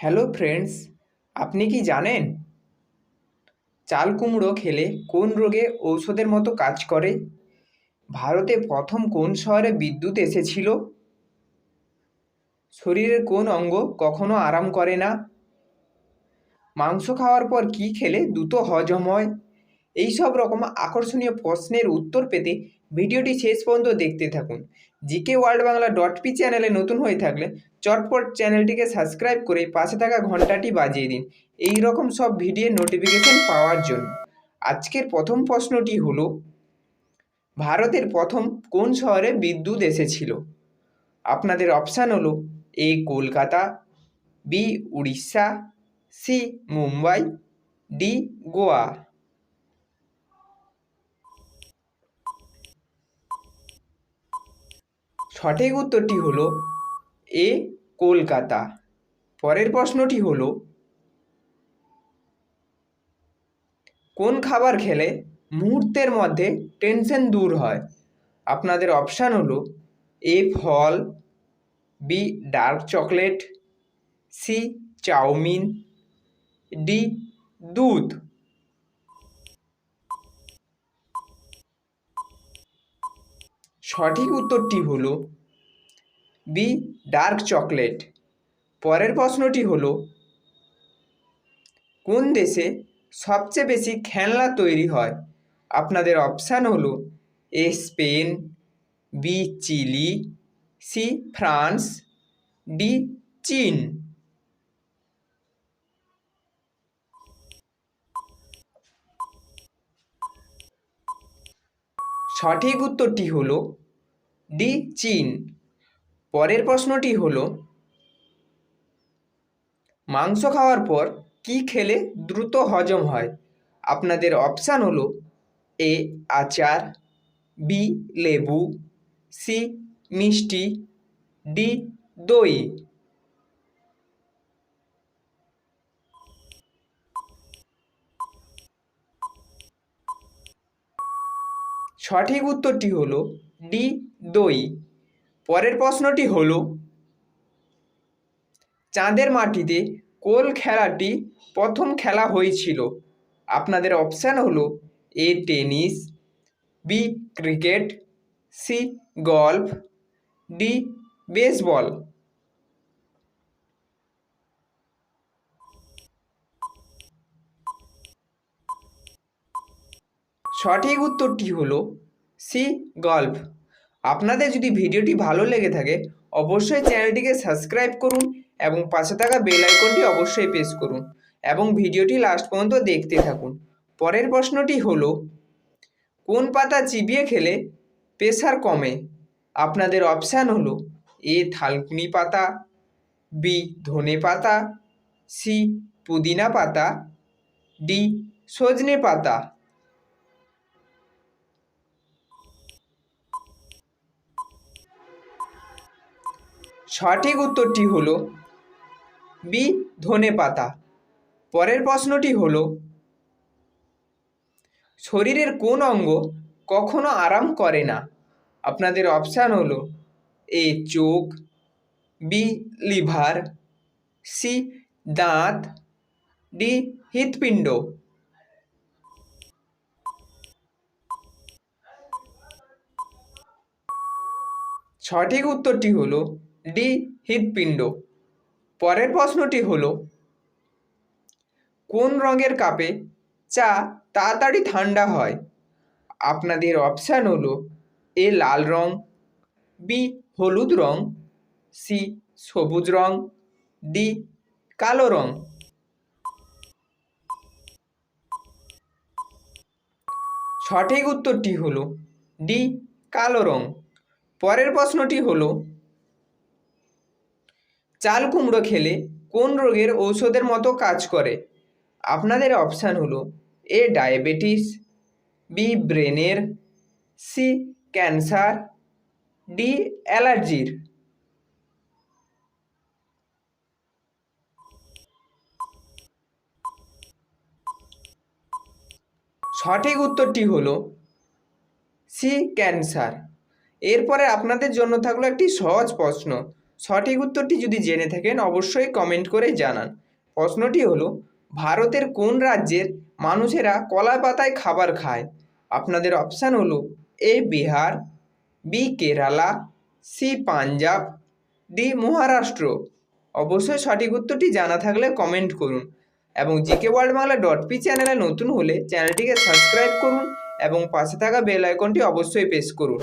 Hello friends আপনি কি জানেন? চাল কুমড়ো খেলে কোন রোগে ঔষধের মতো কাজ করে? ভারতে প্রথম কোন শহরে বিদ্যুৎ এসেছিল? শরীরের কোন অঙ্গ কখনো আরাম করে না? মাংস খাওয়ার পর কি খেলে দ্রুত হজম হয়? এই সব রকম আকর্ষণীয় প্রশ্নের উত্তর পেতে ভিডিওটি শেষ পর্যন্ত দেখতে থাকুন। GK world Bangla dot P চ্যানেলে নতুন হয়ে থাকলে চটপট চ্যানেলটিকে সাবস্ক্রাইব করে পাশে থাকা ঘন্টাটি বাজিয়ে দিন। এই রকম সব ভিডিওর নোটিফিকেশন পাওয়ার জন্য। আজকের প্রথম প্রশ্নটি হলো, ভারতের প্রথম কোন শহরে বিদ্যুৎ এসেছিল? আপনাদের অপশান হলো, A Kolkata, B Orissa, C Mumbai, D Goa. সঠিক উত্তরটি হলো এ কলকাতা। পরের প্রশ্নটি হলো, কোন খাবার খেলে মুহূর্তের মধ্যে টেনশন দূর হয়? আপনাদের অপশান হলো, A fall, B dark chocolate, C chowmein, D দুধ। সঠিক উত্তরটি হলো বি ডার্ক চকলেট। পরের প্রশ্নটি হলো, কোন দেশে সবচেয়ে বেশি খেলনা তৈরি হয়? আপনাদের অপশান হল, A Spain, B Chile, C France, D চীন। সঠিক উত্তরটি হলো, ডি চীন। পরের প্রশ্নটি হলো, মাংস খাওয়ার পর কি খেলে দ্রুত হজম হয়? আপনাদের অপশান হলো, এ আচার, বি লেবু, সি মিষ্টি, ডি দই। সঠিক উত্তরটি হলো, ডি দই। পরের প্রশ্নটি হল, চাঁদের মাটিতে কোল খেলাটি প্রথম খেলা হয়েছিল। আপনাদের অপশান হলো A tennis, B cricket, C golf, D baseball. সঠিক উত্তরটি হলো সি গল্ফ। আপনাদের যদি ভিডিওটি ভালো লেগে থাকে, অবশ্যই চ্যানেলটিকে সাবস্ক্রাইব করুন এবং পাশে থাকা বেল আইকনটি অবশ্যই প্রেস করুন এবং ভিডিওটি লাস্ট পর্যন্ত দেখতে থাকুন। পরের প্রশ্নটি হলো, কোন পাতা চিবিয়ে খেলে প্রেশার কমে? আপনাদের অপশান হলো, এ থালকুনি পাতা বি ধনে পাতা সি পুদিনা পাতা ডি সজনে পাতা। সঠিক উত্তরটি হলো বি ধনে পাতা পরের প্রশ্নটি হলো, শরীরের কোন অঙ্গ কখনো আরাম করে না? আপনাদের অপশান হলো, এ, চোখ, বি, লিভার, সি, দাঁত, ডি, হৃৎপিণ্ড। সঠিক উত্তরটি হলো ডি হৃৎপিণ্ড। পরের প্রশ্নটি হলো, কোন রঙের কাপে চা তাড়াতাড়ি ঠান্ডা হয়? আপনাদের অপশান হলো, এ লাল রং, বি হলুদ রং, সি সবুজ রং, ডি কালো রং। সঠিক উত্তরটি হলো, ডি কালো রং। পরের প্রশ্নটি হলো চাল কুমড়ো খেলে কোন রোগের ঔষধের মতো কাজ করে? আপনাদের অপশান হলো এ ডায়াবেটিস বি ব্রেনের সি ক্যান্সার ডি অ্যালার্জির সঠিক উত্তরটি হলো সি ক্যান্সার এরপরে আপনাদের জন্য থাকল একটি সহজ প্রশ্ন। সঠিক উত্তরটি যদি জেনে থাকেন, অবশ্যই কমেন্ট করে জানান। প্রশ্নটি হলো, ভারতের কোন রাজ্যের মানুষেরা কলা পাতায় খাবার খায়? আপনাদের অপশান হলো A Bihar B Kerala C Punjab D Maharashtra. অবশ্যই সঠিক উত্তরটি জানা থাকলে কমেন্ট করুন এবং GK world Bangla dot P চ্যানেলে নতুন হলে চ্যানেলটিকে সাবস্ক্রাইব করুন এবং পাশে থাকা বেল আইকনটি অবশ্যই প্রেস করুন।